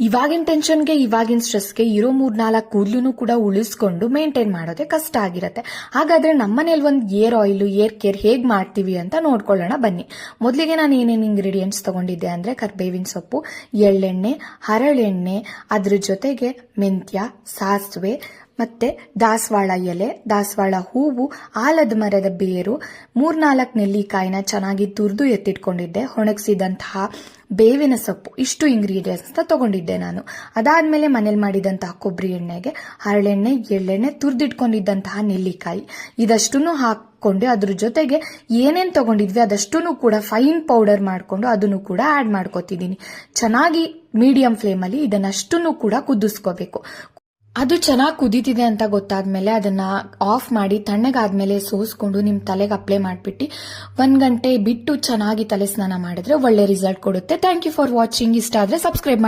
ಇವಾಗಿನ ಟೆನ್ಷನ್ಗೆ ಇವಾಗಿನ ಸ್ಟ್ರೆಸ್ಗೆ ಇರೋ ಮೂರ್ನಾಲ್ಕು ಕೂದಲು ಕೂಡ ಉಳಿಸ್ಕೊಂಡು ಮೇಂಟೈನ್ ಮಾಡೋದೇ ಕಷ್ಟ ಆಗಿರುತ್ತೆ. ಹಾಗಾದ್ರೆ ನಮ್ಮನೇಲಿ ಒಂದು ಏರ್ ಆಯಿಲ್ ಏರ್ ಕೇರ್ ಹೇಗೆ ಮಾಡ್ತೀವಿ ಅಂತ ನೋಡ್ಕೊಳ್ಳೋಣ ಬನ್ನಿ. ಮೊದಲಿಗೆ ನಾನು ಏನೇನು ಇಂಗ್ರೀಡಿಯೆಂಟ್ಸ್ ತಗೊಂಡಿದ್ದೆ ಅಂದ್ರೆ ಕರ್ಬೇವಿನ ಸೊಪ್ಪು, ಎಳ್ಳೆಣ್ಣೆ, ಹರಳೆಣ್ಣೆ, ಅದ್ರ ಜೊತೆಗೆ ಮೆಂತ್ಯ, ಸಾಸಿವೆ ಮತ್ತೆ ದಾಸವಾಳ ಎಲೆ, ದಾಸವಾಳ ಹೂವು, ಆಲದ ಮರದ ಬೇರು, ಮೂರ್ನಾಲ್ಕು ನೆಲ್ಲಿಕಾಯಿನ ಚೆನ್ನಾಗಿ ತುರಿದು ಎತ್ತಿಟ್ಕೊಂಡಿದ್ದೆ, ಒಣಗಿಸಿದಂತಹ ಬೇವಿನ ಸೊಪ್ಪು, ಇಷ್ಟು ಇಂಗ್ರೀಡಿಯೆಂಟ್ಸ್ನ ತಗೊಂಡಿದ್ದೆ ನಾನು. ಅದಾದಮೇಲೆ ಮನೇಲಿ ಮಾಡಿದಂತಹ ಕೊಬ್ಬರಿ ಎಣ್ಣೆಗೆ ಹರಳೆಣ್ಣೆ ಎಳ್ಳೆಣ್ಣೆ ತುರಿದಿಟ್ಕೊಂಡಿದ್ದಂತಹ ನೆಲ್ಲಿಕಾಯಿ. ಇದಷ್ಟನ್ನು ಹಾಕ್ಕೊಂಡು ಅದ್ರ ಜೊತೆಗೆ ಏನೇನು ತಗೊಂಡಿದ್ವಿ ಅದಷ್ಟು ಕೂಡ ಫೈನ್ ಪೌಡರ್ ಮಾಡಿಕೊಂಡು ಅದನ್ನು ಕೂಡ ಆ್ಯಡ್ ಮಾಡ್ಕೋತಿದ್ದೀನಿ. ಚೆನ್ನಾಗಿ ಮೀಡಿಯಂ ಫ್ಲೇಮಲ್ಲಿ ಇದನ್ನಷ್ಟನ್ನು ಕೂಡ ಕುದಿಸ್ಕೋಬೇಕು. ಅದು ಚೆನ್ನಾಗಿ ಕುದೀತಿದೆ ಅಂತ ಗೊತ್ತಾದ್ಮೇಲೆ ಅದನ್ನ ಆಫ್ ಮಾಡಿ ತಣ್ಣಗಾದ್ಮೇಲೆ ಸೋಸ್ಕೊಂಡು ನಿಮ್ಮ ತಲೆಗೆ ಅಪ್ಲೈ ಮಾಡಿಬಿಟ್ಟು ಒಂದು ಗಂಟೆ ಬಿಟ್ಟು ಚೆನ್ನಾಗಿ ತಲೆ ಸ್ನಾನ ಮಾಡಿದ್ರೆ ಒಳ್ಳೆ ರಿಸಲ್ಟ್ ಕೊಡುತ್ತೆ. ಥ್ಯಾಂಕ್ ಯು ಫಾರ್ ವಾಚಿಂಗ್ ಇಷ್ಟ ಆದರೆ ಸಬ್ಸ್ಕ್ರೈಬ್ ಮಾಡಿ.